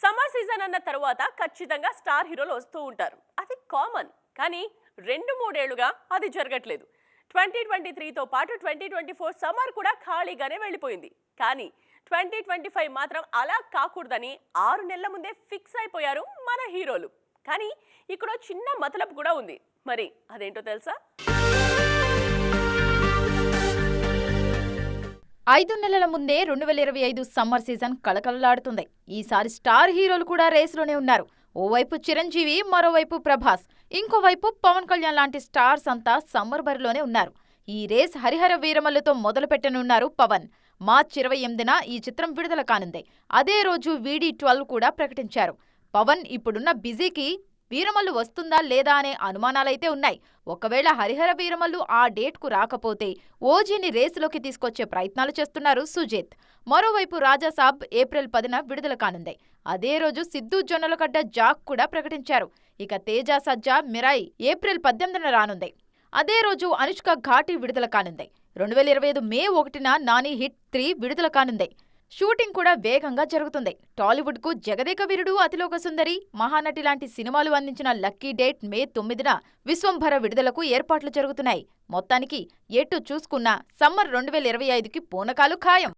Summer season అన్న తర్వాత ఖచ్చితంగా స్టార్ హీరోలు వస్తూ ఉంటారు. అది కామన్ కానీ రెండు మూడేళ్ళుగా అది జరగట్లేదు. ట్వంటీ ట్వంటీ త్రీతో పాటు ట్వంటీ ట్వంటీ ఫోర్ సమ్మర్ కూడా ఖాళీగానే వెళ్ళిపోయింది. కానీ ట్వంటీ ట్వంటీ ఫైవ్ మాత్రం అలా కాకూడదని ఆరు నెలల ముందే ఫిక్స్ అయిపోయారు మన హీరోలు. కానీ ఇక్కడ చిన్న మతలబ్ కూడా ఉంది. మరి అదేంటో తెలుసా? ఐదు నెలల ముందే రెండు వేల ఇరవై ఐదు సమ్మర్ సీజన్ కళకళలాడుతుంది. ఈసారి స్టార్ హీరోలు కూడా రేసులోనే ఉన్నారు. ఓవైపు చిరంజీవి మరోవైపు ప్రభాస్. ఇంకోవైపు పవన్ కళ్యాణ్ లాంటి స్టార్స్ అంతా సమ్మర్ బరిలోనే ఉన్నారు. ఈ రేస్ హరిహర వీరమల్లుతో మొదలు పెట్టనున్నారు పవన్. మార్చి ఇరవై ఎనిమిదిన ఈ చిత్రం విడుదల కానుంది. అదే రోజు వీడీ ట్వెల్వ్ కూడా ప్రకటించారు. పవన్ ఇప్పుడున్న బిజీకి వీరమల్లు వస్తుందా లేదా అనే అనుమానాలైతే ఉన్నాయి. ఒకవేళ హరిహర వీరమల్లు ఆ డేట్కు రాకపోతే ఓజీని రేసులోకి తీసుకొచ్చే ప్రయత్నాలు చేస్తున్నారు సుజిత్. మరోవైపు రాజాసాబ్ ఏప్రిల్ పదిన విడుదల కానుంది. అదే రోజు సిద్ధు జొన్నలగడ్డ జాక్ కూడా ప్రకటించారు. ఇక తేజ సజ్జా మిరాయి ఏప్రిల్ పద్దెనిమిదిన రానుంది. అదే రోజు అనుష్క ఘాటి విడుదల కానుంది. రెండు వేల ఇరవై ఐదు మే ఒకటిన నాని హిట్ త్రీ విడుదల కానుంది. షూటింగ్ కూడా వేగంగా జరుగుతుంది. టాలీవుడ్కు జగదేక వీరుడు అతిలోక సుందరి మహానటి లాంటి సినిమాలు అందించిన లక్కీ డేట్ మే తొమ్మిదిన విశ్వంభర విడుదలకు ఏర్పాట్లు జరుగుతున్నాయి. మొత్తానికి ఎటు చూసుకున్నా సమ్మర్ రెండు వేల ఇరవై ఐదుకి పూనకాలు ఖాయం.